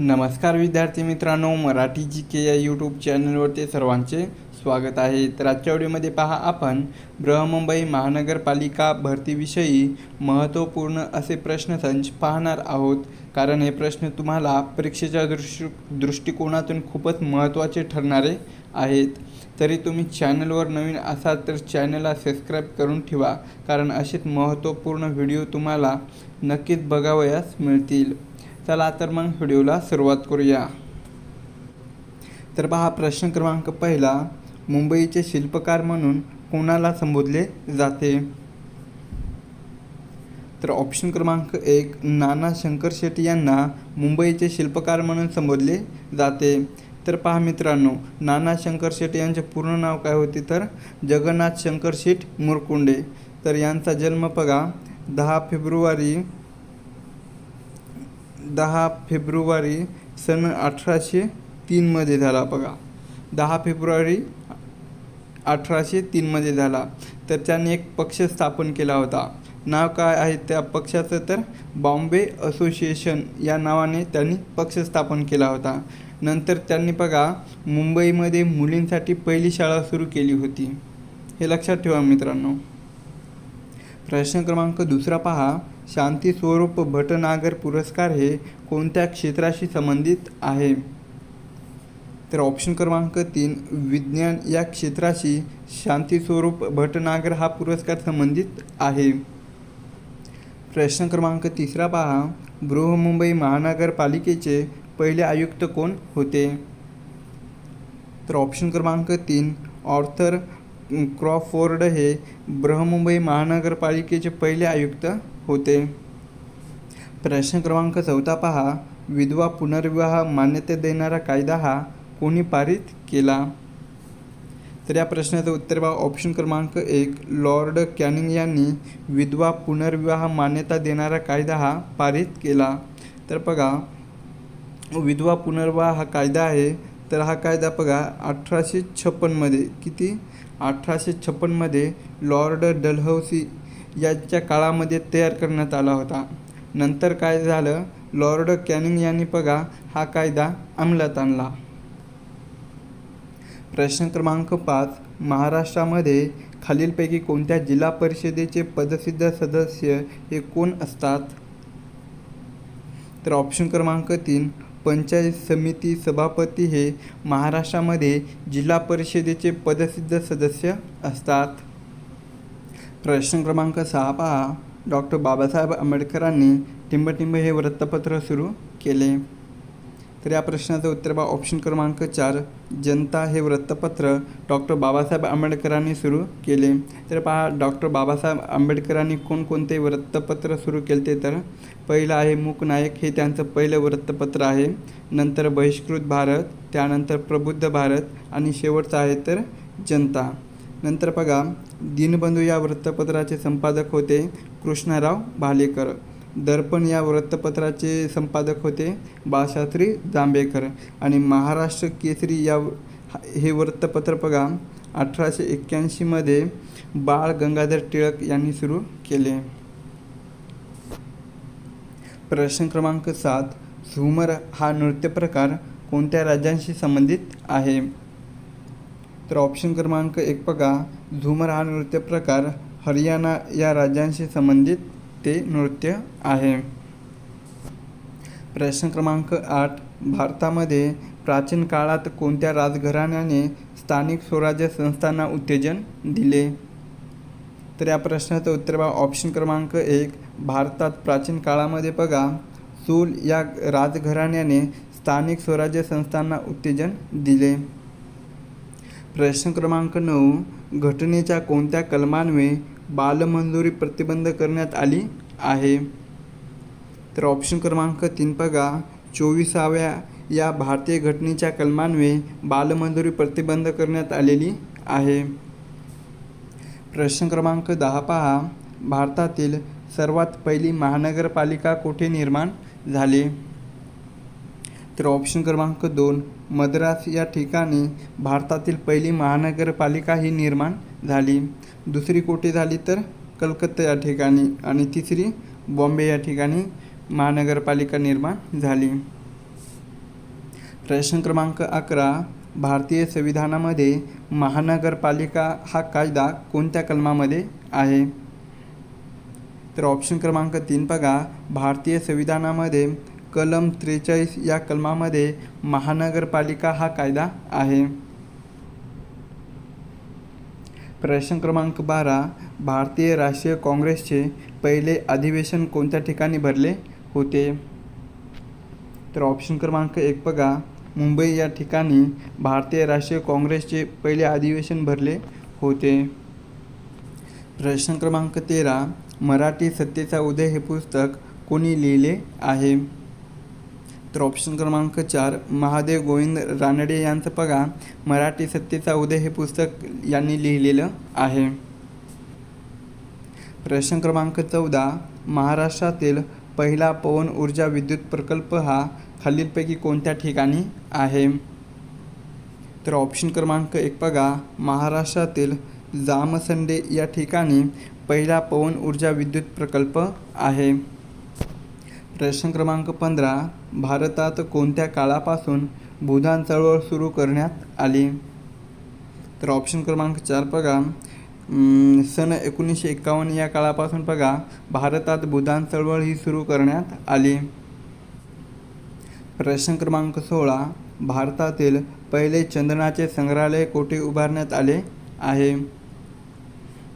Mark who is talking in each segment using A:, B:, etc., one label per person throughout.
A: नमस्कार विद्यार्थी मित्रांनो मराठी जी के या यूट्यूब चॅनलवरती सर्वांचे स्वागत आहे. तर आजच्या व्हिडिओमध्ये पहा आपण बृहमुंबई महानगरपालिका भरतीविषयी महत्त्वपूर्ण असे प्रश्नसंच पाहणार आहोत. कारण हे प्रश्न तुम्हाला परीक्षेच्या दृष्टी दृष्टिकोनातून खूपच महत्त्वाचे ठरणारे आहेत. तरी तुम्ही चॅनलवर नवीन असाल तर चॅनलला सबस्क्राईब करून ठेवा कारण असेच महत्त्वपूर्ण व्हिडिओ तुम्हाला नक्कीच बघावयास मिळतील. चला तर मग व्हिडिओला सुरुवात करूया. तर पहा प्रश्न क्रमांक पहिला मुंबईचे शिल्पकार म्हणून कोणाला संबोधले जाते? तर ऑप्शन क्रमांक एक नाना शंकर शेट्टी यांना मुंबईचे शिल्पकार म्हणून संबोधले जाते. तर पहा मित्रांनो नाना शंकर शेट्टी यांचे पूर्ण नाव काय होते तर? जगन्नाथ शंकर शेठ मुरकुंडे. तर यांचा जन्म बघा दहा फेब्रुवारी दहा फेब्रुवारी सन अठराशे तीनमध्ये झाला बघा. दहा फेब्रुवारी अठराशे तीनमध्ये झाला. तर त्यांनी एक पक्ष स्थापन केला होता. नाव काय आहे त्या पक्षाचं? तर बॉम्बे असोसिएशन या नावाने त्यांनी पक्ष स्थापन केला होता. नंतर त्यांनी बघा मुंबईमध्ये मुलींसाठी पहिली शाळा सुरू केली होती. हे लक्षात ठेवा मित्रांनो. प्रश्न क्रमांक दुसरा पहा. शांती स्वरूप भटनागर पुरस्कार हे कोणत्या क्षेत्राशी संबंधित आहे? तर ऑप्शन क्रमांक तीन विज्ञान या क्षेत्राशी शांती स्वरूप भटनागर हा पुरस्कार संबंधित आहे. प्रश्न क्रमांक तिसरा पहा. बृहमुंबई महानगरपालिकेचे पहिले आयुक्त कोण होते? तर ऑप्शन क्रमांक तीन ऑर्थर क्रॉफोर्ड हे बृहमुंबई महानगरपालिकेचे पहिले आयुक्त होते. प्रश्न क्रमांक चौथा पहा. विधवा पुनर्विवाह मान्यता देणारा कायदा हा कोणी पारित केला? तर या प्रश्नाचं उत्तर पहा. ऑप्शन क्रमांक एक लॉर्ड कॅनिंग यांनी विधवा पुनर्विवाह मान्यता देणारा कायदा हा पारित केला. तर बघा विधवा पुनर्विवाह हा कायदा आहे. तर हा कायदा बघा अठराशे छप्पनमध्ये किती? अठराशे छप्पनमध्ये लॉर्ड डलहौसी यांच्या काळामध्ये तयार करण्यात आला होता. नंतर काय झालं? लॉर्ड कॅनिंग यांनी बघा हा कायदा अंमलात आणला. प्रश्न क्रमांक पाच. महाराष्ट्रामध्ये खालीलपैकी कोणत्या जिल्हा परिषदेचे पदसिद्ध सदस्य हे कोण असतात? तर ऑप्शन क्रमांक तीन. पंचायत समिती सभापती हे महाराष्ट्रामध्ये जिल्हा परिषदेचे पदसिद्ध सदस्य असतात. प्रश्न क्रमांक सहा पहा. डॉक्टर बाबासाहेब आंबेडकरांनी टिंबटिंब हे वृत्तपत्र सुरू केले. तर या प्रश्नाचं उत्तर बा ऑप्शन क्रमांक चार जनता हे वृत्तपत्र डॉक्टर बाबासाहेब आंबेडकरांनी सुरू केले. तर पहा डॉक्टर बाबासाहेब आंबेडकरांनी कोणकोणते वृत्तपत्र सुरू केले तर पहिलं आहे मूकनायक हे त्यांचं पहिलं वृत्तपत्र आहे. नंतर बहिष्कृत भारत त्यानंतर प्रबुद्ध भारत आणि शेवटचं आहे तर जनता. नंतर बघा दीनबंधू या वृत्तपत्राचे संपादक होते कृष्णराव भालेकर. दर्पण या वृत्तपत्राचे संपादक होते बाळशास्त्री जांभेकर. आणि महाराष्ट्र केसरी या हे वृत्तपत्र बघा अठराशे एक्क्याऐंशीमध्ये बाळ गंगाधर टिळक यांनी सुरू केले. प्रश्न क्रमांक सात झुमर हा नृत्यप्रकार कोणत्या राज्यांशी संबंधित आहे? तर ऑप्शन क्रमांक एक बघा. झुमर हा नृत्य प्रकार हरियाणा या राज्यांशी संबंधित ते नृत्य आहे. प्रश्न क्रमांक आठ. भारतामध्ये प्राचीन काळात कोणत्या राजघराण्याने स्थानिक स्वराज्य संस्थांना उत्तेजन दिले? तर या प्रश्नाचं उत्तर बघा. ऑप्शन क्रमांक एक. भारतात प्राचीन काळामध्ये बघा. चूल या राजघराण्याने स्थानिक स्वराज्य संस्थांना उत्तेजन दिले. प्रश्न क्रमांक नऊ घटनेच्या कोणत्या कलमान्वये बालमंजुरी प्रतिबंध करण्यात आली आहे? तर ऑप्शन क्रमांक तीन बघा. चोवीसाव्या या भारतीय घटनेच्या कलमान्वये बालमंजुरी प्रतिबंध करण्यात आलेली आहे. प्रश्न क्रमांक दहा पहा. भारतातील सर्वात पहिली महानगरपालिका कुठे निर्माण झाली? तर ऑप्शन क्रमांक दोन मद्रास या ठिकाणी भारतातील पहिली महानगरपालिका ही निर्माण झाली. दुसरी कोठे झाली तर कलकत्ता या ठिकाणी आणि तिसरी बॉम्बे या ठिकाणी महानगरपालिका निर्माण झाली. प्रश्न क्रमांक अकरा भारतीय संविधानामध्ये महानगरपालिका हा कायदा कोणत्या कलमामध्ये आहे? तर ऑप्शन क्रमांक तीन बघा भारतीय संविधानामध्ये कलम त्रेचाळीस या कलमामध्ये महानगरपालिका हा कायदा आहे. प्रश्न क्रमांक बारा भारतीय राष्ट्रीय काँग्रेसचे पहिले अधिवेशन कोणत्या ठिकाणी भरले होते? तर ऑप्शन क्रमांक एक बघा. मुंबई या ठिकाणी भारतीय राष्ट्रीय काँग्रेसचे पहिले अधिवेशन भरले होते. प्रश्न क्रमांक तेरा मराठी सत्तेचा उदय हे पुस्तक कोणी लिहिले आहे? तर ऑप्शन क्रमांक चार महादेव गोविंद रानडे यांचं बघा. मराठी सत्तेचा उदय हे पुस्तक यांनी लिहिलेलं आहे. प्रश्न क्रमांक चौदा महाराष्ट्रातील पहिला पवन ऊर्जा विद्युत प्रकल्प हा खालीलपैकी कोणत्या ठिकाणी आहे? तर ऑप्शन क्रमांक एक बघा. महाराष्ट्रातील जामसंडे या ठिकाणी पहिला पवन ऊर्जा विद्युत प्रकल्प आहे. प्रश्न क्रमांक पंधरा भारतात कोणत्या काळापासून भूदान चळवळ सुरू करण्यात आली? तर ऑप्शन क्रमांक चार बघा. सन एकोणीसशे एकावन्न या काळापासून बघा भारतात भूदान चळवळ ही सुरू करण्यात आली. प्रश्न क्रमांक सोळा भारतातील पहिले चंदनाचे संग्रहालय कोठे उभारण्यात आले आहे?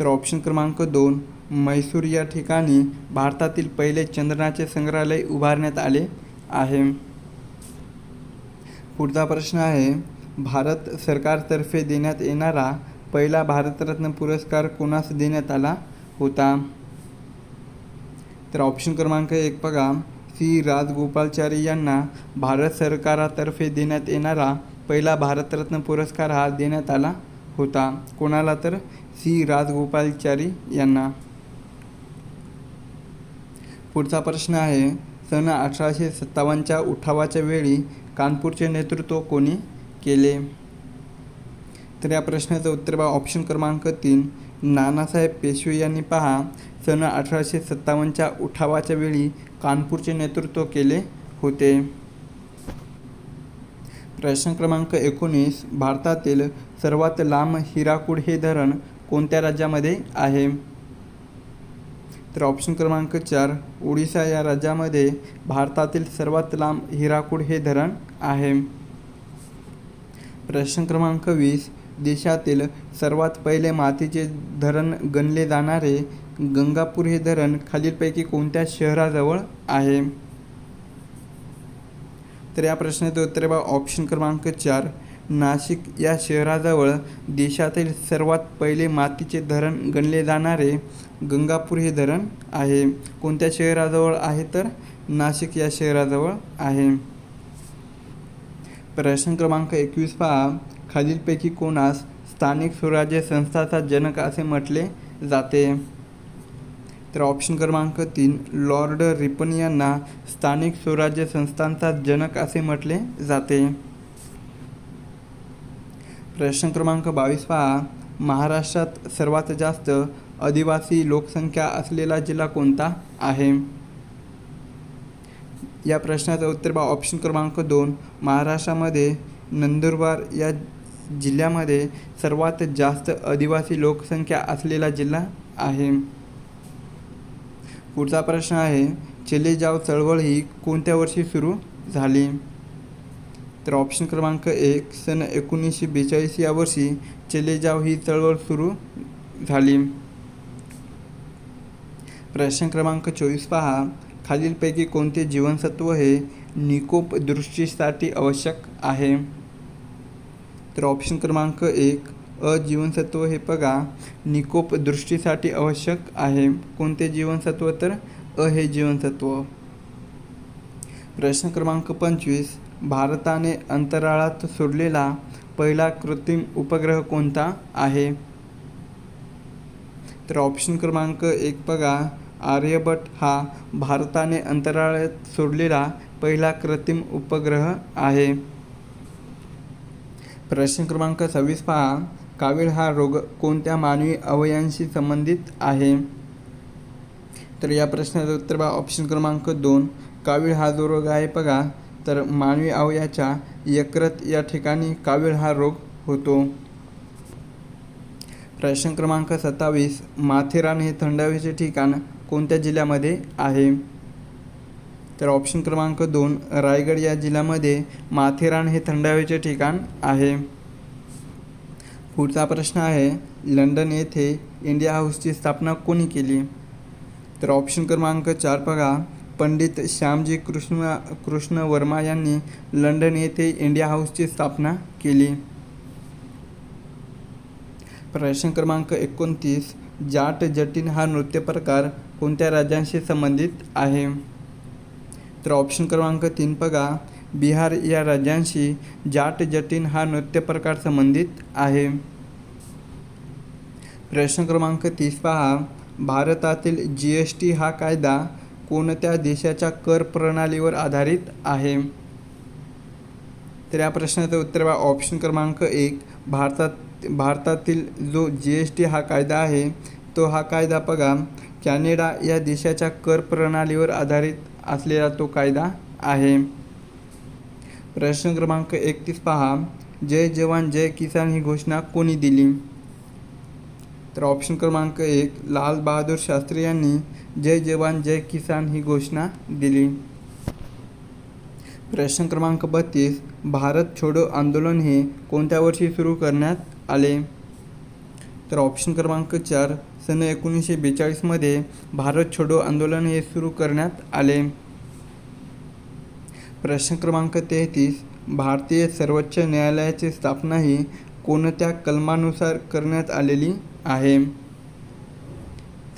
A: तर ऑप्शन क्रमांक दोन म्हैसूर या ठिकाणी भारतातील पहिले चंद्रनाचे संग्रहालय उभारण्यात आले आहे. पुढचा प्रश्न आहे भारत सरकारतर्फे देण्यात येणारा पहिला भारतरत्न पुरस्कार कोणास देण्यात आला होता? तर ऑप्शन क्रमांक एक बघा. सी. राजगोपालचारी यांना भारत सरकारातर्फे देण्यात येणारा पहिला भारतरत्न पुरस्कार हा देण्यात आला होता. कोणाला तर? सी. राजगोपालचारी यांना. पुढचा प्रश्न आहे सन अठराशे सत्तावन्नच्या उठावाच्या वेळी कानपूरचे नेतृत्व कोणी केले? तर या प्रश्नाचं उत्तर बा ऑप्शन क्रमांक तीन नानासाहेब पेशवे यांनी पहा. सन अठराशे सत्तावन्नच्या उठावाच्या वेळी कानपूरचे नेतृत्व केले होते. प्रश्न क्रमांक एकोणीस भारतातील सर्वात लांब हिराकूड हे धरण कोणत्या राज्यामध्ये आहे? तर ऑप्शन क्रमांक चार ओडिशा या राज्यामध्ये भारतातील सर्वात लांब हिराकूड हे धरण आहे. प्रश्न क्रमांक वीस देशातील सर्वात पहिले मातीचे धरण गणले जाणारे गंगापूर हे धरण खालीलपैकी कोणत्या शहराजवळ आहे? तर या प्रश्नाचं उत्तर बा ऑप्शन क्रमांक चार नाशिक या शहराजवळ देशातील सर्वात पहिले मातीचे धरण गणले जाणारे गंगापूर हे धरण आहे. कोणत्या शहराजवळ आहे तर? नाशिक या शहराजवळ आहे. प्रश्न क्रमांक एकवीस पहा. खालीलपैकी कोणास स्थानिक स्वराज्य संस्थाचा जनक असे म्हटले जाते? तर ऑप्शन क्रमांक तीन लॉर्ड रिपन यांना स्थानिक स्वराज्य संस्थांचा जनक असे म्हटले जाते. प्रश्न क्रमांक बावीस पहा. महाराष्ट्रात सर्वात जास्त आदिवासी लोकसंख्या असलेला जिल्हा कोणता आहे? या प्रश्नाचं उत्तर बा ऑप्शन क्रमांक दोन. महाराष्ट्रामध्ये नंदुरबार या जिल्ह्यामध्ये सर्वात जास्त आदिवासी लोकसंख्या असलेला जिल्हा आहे. पुढचा प्रश्न आहे चिलेजाव चळवळ ही कोणत्या वर्षी सुरू झाली? तर ऑप्शन क्रमांक एक सन एकोणीसशे बेचाळीस या वर्षी चले जाव ही चळवळ सुरू झाली. प्रश्न क्रमांक चोवीस पहा. खालीलपैकी कोणते जीवनसत्व हे निकोप दृष्टीसाठी आवश्यक आहे? तर ऑप्शन क्रमांक एक अ जीवनसत्व हे बघा. निकोप दृष्टीसाठी आवश्यक आहे. कोणते जीवनसत्व तर अ हे जीवनसत्व प्रश्न क्रमांक पंचवीस भारताने अंतराळात सोडलेला पहिला कृत्रिम उपग्रह कोणता आहे? तर ऑप्शन क्रमांक एक बघा. आर्यभट हा भारताने अंतराळात सोडलेला पहिला कृत्रिम उपग्रह आहे. प्रश्न क्रमांक सव्वीस पहा. कावीळ हा रोग कोणत्या मानवी अवयवांशी संबंधित आहे? तर या प्रश्नाचं उत्तर बघा ऑप्शन क्रमांक दोन. कावीळ हा जो रोग आहे बघा. तर मानवी अवयाच्या यकृत या ठिकाणी कावीळ हा रोग होतो. प्रश्न क्रमांक सत्तावीस माथेरान हे थंड हवेचे ठिकाण कोणत्या जिल्ह्यामध्ये आहे? तर ऑप्शन क्रमांक दोन रायगड या जिल्ह्यामध्ये माथेरान हे थंड हवेचे ठिकाण आहे. पुढचा प्रश्न आहे लंडन येथे इंडिया हाऊसची स्थापना कोणी केली? तर ऑप्शन क्रमांक चार बघा. पंडित श्यामजी कृष्ण कृष्ण वर्मा यांनी लंडन येथे इंडिया हाऊसची स्थापना केली. प्रश्न क्रमांक एकोणतीस जाट जटिन हा नृत्य प्रकार कोणत्या राज्यांशी संबंधित आहे? तर ऑप्शन क्रमांक तीन बघा. बिहार या राज्यांशी जाट जटीन हा नृत्य प्रकार संबंधित आहे. प्रश्न क्रमांक तीस पहा. भारतातील जी एस टी हा कायदा कोणत्या देशाच्या कर प्रणालीवर आधारित आहे? तर या प्रश्नाचं उत्तर बा ऑप्शन क्रमांक एक भारतात भारतातील जो जी एस टी हा कायदा आहे तो हा कायदा बघा. कॅनेडा या देशाच्या कर प्रणालीवर आधारित असलेला तो कायदा आहे. प्रश्न क्रमांक एकतीस पहा. जय जवान जय किसान ही घोषणा कोणी दिली? तर ऑप्शन क्रमांक एक लाल बहादूर शास्त्री यांनी जय जवान जय किसान ही घोषणा दिली. प्रश्न क्रमांक बत्तीस भारत छोडो आंदोलन हे कोणत्या वर्षी सुरू करण्यात आले? तर ऑप्शन क्रमांक चार सन एकोणीसशे बेचाळीसमध्ये भारत छोडो आंदोलन हे सुरू करण्यात आले. प्रश्न क्रमांक तेहतीस भारतीय सर्वोच्च न्यायालयाची स्थापना ही कोणत्या कलमानुसार करण्यात आलेली आहे?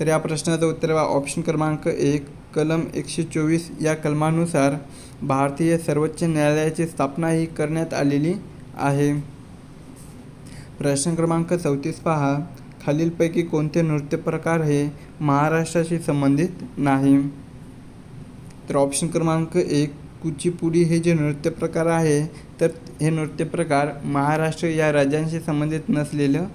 A: तर या प्रश्नाचं उत्तर वा ऑप्शन क्रमांक एक कलम एकशे चोवीस या कलमानुसार भारतीय सर्वोच्च न्यायालयाची स्थापना ही करण्यात आलेली आहे. प्रश्न क्रमांक चौतीस पहा. खालीलपैकी कोणते नृत्य प्रकार हे महाराष्ट्राशी संबंधित नाही? तर ऑप्शन क्रमांक एक कुचिपुडी हे जे नृत्य प्रकार आहे तर हे नृत्य प्रकार महाराष्ट्र या राज्यांशी संबंधित नसलेलं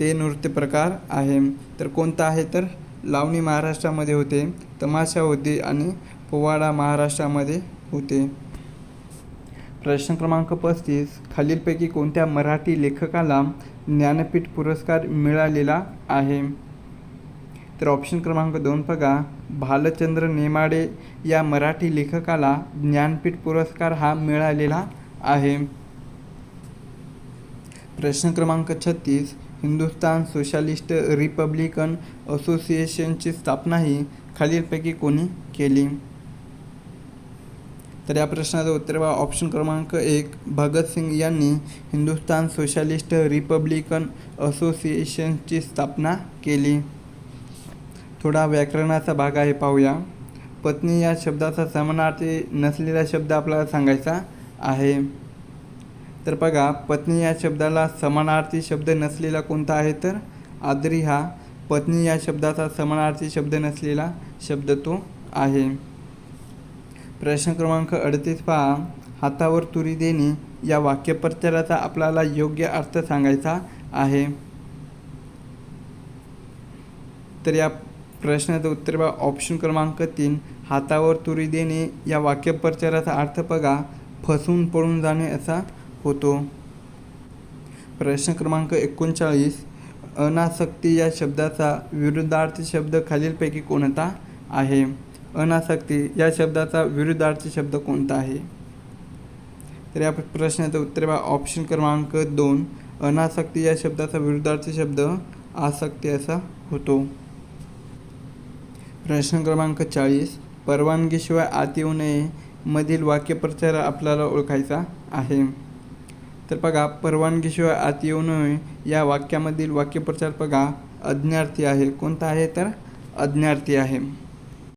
A: ते नृत्यप्रकार आहे. तर कोणता आहे? तर लावणी महाराष्ट्रामध्ये होते तमाशा होते आणि पोवाडा महाराष्ट्रामध्ये होते. प्रश्न क्रमांक पस्तीस. खालीलपैकी कोणत्या मराठी लेखकाला ज्ञानपीठ पुरस्कार मिळालेला आहे? तर ऑप्शन क्रमांक दोन बघा. भालचंद्र नेमाडे या मराठी लेखकाला ज्ञानपीठ पुरस्कार हा मिळालेला आहे. प्रश्न क्रमांक छत्तीस. हिंदुस्तान सोशालिस्ट रिपब्लिकन असोसिएशनची स्थापना ही खालीलपैकी कोणी केली? तर या प्रश्नाचं उत्तर बघा. ऑप्शन क्रमांक एक भगतसिंग यांनी हिंदुस्तान सोशालिस्ट रिपब्लिकन असोसिएशनची स्थापना केली. थोडा व्याकरणाचा भाग आहे पाहूया. पत्नी या शब्दाचा समानार्थी नसलेला शब्द आपल्याला सांगायचा आहे. तर बघा पत्नी या शब्दाला समानार्थी शब्द नसलेला कोणता आहे तर? आदरी हा. पत्नी या शब्दाचा समानार्थी शब्द नसलेला शब्द तो आहे. प्रश्न क्रमांक अडतीस पहा. हातावर तुरी देणे या वाक्यप्रचाराचा आपल्याला योग्य अर्थ सांगायचा आहे. तर या प्रश्नाचं उत्तर बघा. ऑप्शन क्रमांक तीन. हातावर तुरी देणे या वाक्यप्रचाराचा अर्थ बघा. फसून पळून जाणे असा होतो. प्रश्न क्रमांक एकोणचाळीस अनासक्ती या शब्दाचा विरुद्धार्थी शब्द खालीलपैकी कोणता आहे? अनासक्ती या शब्दाचा विरुद्धार्थी शब्द कोणता आहे? तर या प्रश्नाचं उत्तर बा ऑप्शन क्रमांक दोन अनासक्ती या शब्दाचा विरुद्धार्थी शब्द आसक्ती असा होतो. प्रश्न क्रमांक चाळीस परवानगीशिवाय आत येऊ नये मधील वाक्यप्रचार आपल्याला ओळखायचा आहे. तर बघा परवानगीशिवाय आत येऊ नये. या वाक्यामधील वाक्यप्रचार बघा अज्ञार्थी आहे. कोणता आहे? तर अज्ञार्थी आहे.